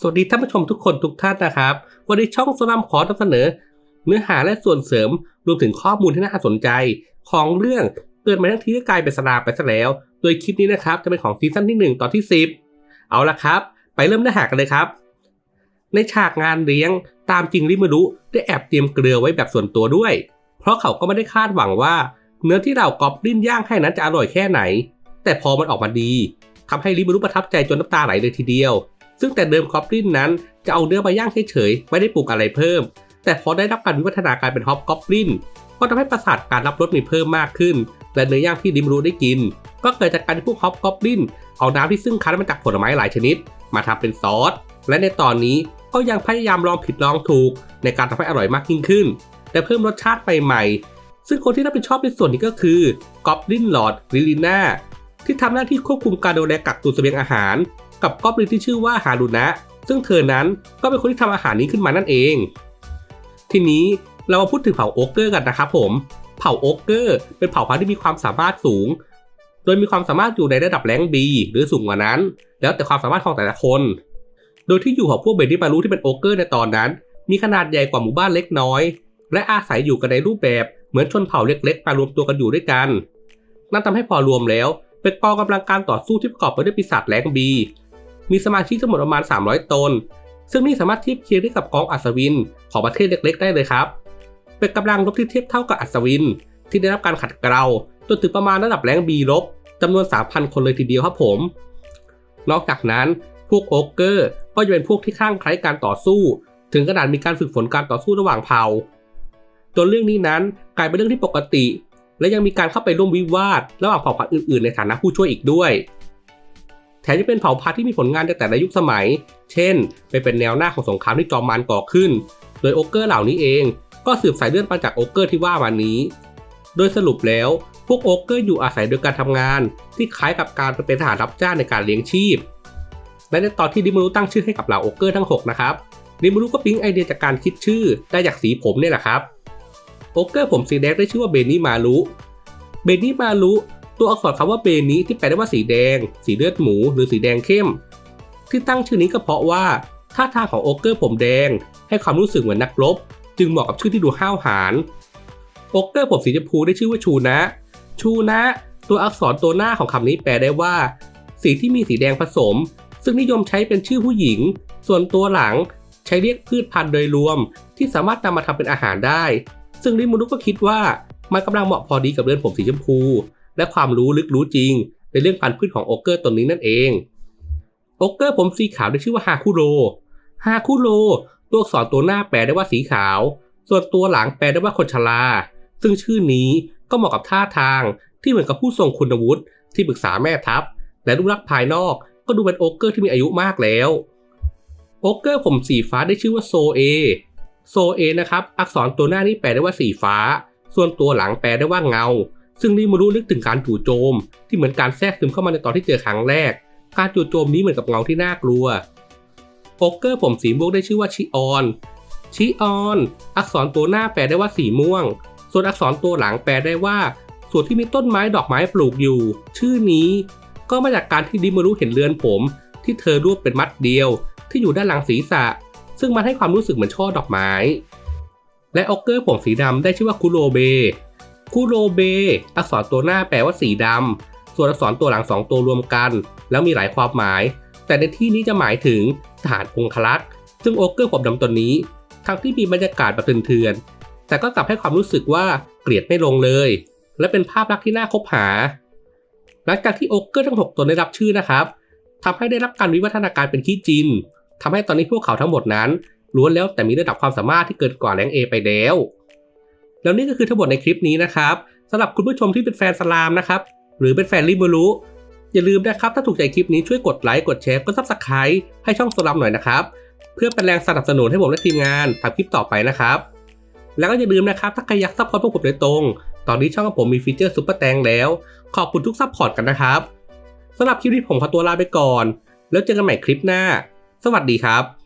สวัสดีท่านผู้ชมทุกคนทุกท่านนะครับ วันนี้ช่องสลัมขอนำเสนอ เนื้อหาและส่วนเสริมรวมถึงข้อมูลที่น่าสนใจ ของเรื่องเกิดมาทั้งทีก็กลายเป็นสลาไปซะแล้ว โดยคลิปนี้นะครับจะเป็นของซีซั่นที่ 1 ตอนที่ 10 เอาละครับ ไปเริ่มเนื้อหากันเลยครับ ในฉากงานเลี้ยงตามจริงริมารุได้แอบเตรียมเกลือไว้แบบส่วนตัวด้วย เพราะเขาก็ไม่ได้คาดหวังว่าเนื้อที่เรากอบลิ้นย่างให้นั้นจะอร่อยแค่ไหน แต่พอมันออกมาดีทำให้ริมารุประทับใจจนน้ำตาไหลเลยทีเดียว ซึ่งแต่เดิมกอบลินนั้นจะเอาเนื้อมาย่างเฉยๆ ไม่ได้ปรุงอะไรเพิ่ม แต่พอได้รับการวิวัฒนาการเป็นฮอปกอบลิน ก็ทำให้ประสาทการรับรสมีเพิ่มมากขึ้น และเนื้อย่างที่ริมรู้ได้กิน ก็เกิดจากการที่พวกฮอปกอบลิน เอาน้ำที่ซึ่งคั้นมาจากผลไม้หลายชนิด มาทำเป็นซอส และในตอนนี้ก็ยังพยายามลองผิดลองถูก ในการทำให้อร่อยมากยิ่งขึ้นแต่เพิ่มรสชาติไปใหม่ซึ่งคนที่รับผิดชอบในส่วนนี้ก็คือกอบลินลอร์ดลิลิน่าที่ทำหน้าที่ควบคุมการดูแลกักตุนเสบียงอาหาร กับกอบลินที่ชื่อว่าฮารุนะ ซึ่งเธอนั้นก็เป็นคนที่ทำอาหารนี้ขึ้นมานั่นเอง ทีนี้เรามาพูดถึงเผ่าโอ๊กเกอร์กันนะครับผม เผ่าโอ๊กเกอร์เป็นเผ่าพันธุ์ที่มีความสามารถสูง โดยมีความสามารถอยู่ในระดับแรงบีหรือสูงกว่านั้น แล้วแต่ความสามารถของแต่ละคน โดยที่อยู่ของพวกเบดี้มารูที่เป็นโอ๊กเกอร์ในตอนนั้น มีขนาดใหญ่กว่าหมู่บ้านเล็กน้อย และอาศัยอยู่กันในรูปแบบเหมือนชนเผ่าเล็กๆมารวมตัวกันอยู่ด้วยกัน นั่นทำให้พอรวมแล้วเป็นกองกำลังการต่อสู้ที่ประกอบไปด้วยปีศาจแรงบี มีสมาชิกทั้งหมดประมาณ 300 ตน ซึ่งนี่สามารถเทียบเคียงได้กับกองอัศวิน ของประเทศเล็ก ๆ ได้เลยครับ เป็นกำลังรบที่เทียบเท่ากับอัศวิน ที่ได้รับการขัดเกลาจนถึงประมาณระดับแรงบีลบจำนวน 3,000 คนเลยทีเดียวครับผม นอกจากนั้นพวกโอเกอร์ก็จะเป็นพวกที่ข้างใคล้การต่อสู้ ถึงขนาดมีการฝึกฝนการต่อสู้ระหว่างเผ่าจนเรื่องนี้นั้นกลายเป็นเรื่องที่ปกติ และยังมีการเข้าไปร่วมวิวาท ระหว่างเผ่าพันธุ์อื่นๆ ในฐานะผู้ช่วยอีกด้วย แถมยังเป็นเผ่าพันธุ์ที่มีผลงานในแต่ละยุคสมัย เช่น ไปเป็นแนวหน้าของสงครามที่จอมมารก่อขึ้น โดยโอเกอร์เหล่านี้เอง ก็สืบสายเลือดมาจากโอเกอร์ที่ว่ามานี้ โดยสรุปแล้ว พวกโอเกอร์อยู่อาศัยโดยการทำงาน ที่คล้ายกับการเป็นทหารรับจ้างในการเลี้ยงชีพ และในตอนที่ดิมารุตั้งชื่อให้กับเหล่าโอเกอร์ทั้ง 6 นะครับ ดิมารุก็ปิ๊งไอเดียจากการคิดชื่อได้จากสีผมเนี่ยแหละครับ โอเกอร์ผมสีแดงได้ชื่อว่าเบนนี่มารุ เบนี่มารุ ตัวอักษรคำว่าเบนี้ที่แปลได้ว่าสีแดง สีเลือดหมู หรือสีแดงเข้ม ที่ตั้งชื่อนี้ก็เพราะว่าท่าทางของโอเกอร์ผมแดง ให้ความรู้สึกเหมือนนักรบ จึงเหมาะกับชื่อที่ดูห้าวหาญโอเกอร์ผมสีชมพูได้ชื่อว่าชูนะ ชูนะ ตัวอักษรตัวหน้าของคำนี้แปลได้ว่า สีที่มีสีแดงผสม ซึ่งนิยมใช้เป็นชื่อผู้หญิง ส่วนตัวหลังใช้เรียกพืชพันธุ์โดยรวม ที่สามารถนำมาทำเป็นอาหารได้ ซึ่งริมูรุก็คิดว่ามันกำลังเหมาะพอดีกับเรือนผมสีชมพู และความรู้ลึกรู้จริง ในเรื่องพันธุ์พืชของโอเกอร์ตนนี้นั่นเอง โอเกอร์ผมสีขาวได้ชื่อว่าฮาคุโร ฮาคุโร ตัวอักษรตัวหน้าแปลได้ว่าสีขาว ส่วนตัวหลังแปลได้ว่าคนชรา ซึ่งชื่อนี้ก็เหมาะกับท่าทางที่เหมือนกับผู้ทรงคุณวุฒิที่ปรึกษาแม่ทัพ และรูปลักษณ์ภายนอกก็ดูเป็นโอเกอร์ที่มีอายุมากแล้วโอเกอร์ผมสีฟ้าได้ชื่อว่าโซเอ โซเอนะครับ อักษรตัวหน้านี่แปลได้ว่าสีฟ้า ส่วนตัวหลังแปลได้ว่าเงา ซึ่งนี่มารู้นึกถึงการจู่โจม ที่เหมือนการแทรกซึมเข้ามาในตอนที่เจอครั้งแรก การจู่โจมนี้เหมือนกับเงาที่น่ากลัวโอ๊กเกอร์ผมสีม่วงได้ชื่อว่าชิออนชิออน อักษรตัวหน้าแปลได้ว่าสีม่วง ส่วนอักษรตัวหลังแปลได้ว่าส่วนที่มีต้นไม้ดอกไม้ปลูกอยู่ ชื่อนี้ ก็มาจากการที่ดิมารุเห็นเรือนผม ที่เธอรวบเป็นมัดเดียว ที่อยู่ด้านหลังศีรษะ ซึ่งมันให้ความรู้สึกเหมือนช่อดอกไม้ และออกเกอร์ผมสีดำได้ชื่อว่าคุโรเบ คุโรเบ อักษรตัวหน้าแปลว่าสีดำ ส่วนอักษรตัวหลังสองตัวรวมกัน แล้วมีหลายความหมาย แต่ในที่นี้จะหมายถึงทหารองคลักษ์ซึ่งโอเกอร์ผมดำตัวนี้ ทั้งที่มีบรรยากาศแบบเถื่อนๆแต่ก็กลับให้ความรู้สึกว่าเกลียดไม่ลงเลย และเป็นภาพลักษณ์ที่น่าคบหา หลังจากที่โอเกอร์ทั้ง 6 ตัวได้รับชื่อนะครับทำให้ได้รับการวิวัฒนาการเป็นขี้จินทำให้ตอนนี้พวกเขาทั้งหมดนั้นล้วนแล้วแต่มีระดับความสามารถที่เกินกว่าแรงเอไปแล้ว แล้วนี่ก็คือทั้งหมดในคลิปนี้นะครับสำหรับคุณผู้ชมที่เป็นแฟนสลามนะครับหรือเป็นแฟนริมูรุอย่าลืมนะครับถ้าถูกใจคลิปนี้ช่วยกดไลค์กดแชร์กดซับสไครต์ให้ช่องสลามหน่อยนะครับเพื่อเป็นแรงสนับสนุนให้ผมและทีมงานทำคลิปต่อไปนะครับ แล้วก็อย่าลืมนะครับถ้าใครอยากซัพพอร์ตพวกผมโดยตรง ตอนนี้ช่องของผมมีฟีเจอร์ซุปเปอร์แตงแล้ว ขอบคุณทุกซัพพอร์ตกันนะครับสำหรับคลิปนี้ผมขอตัวลาไปก่อน แล้วเจอกันใหม่คลิปหน้า สวัสดีครับ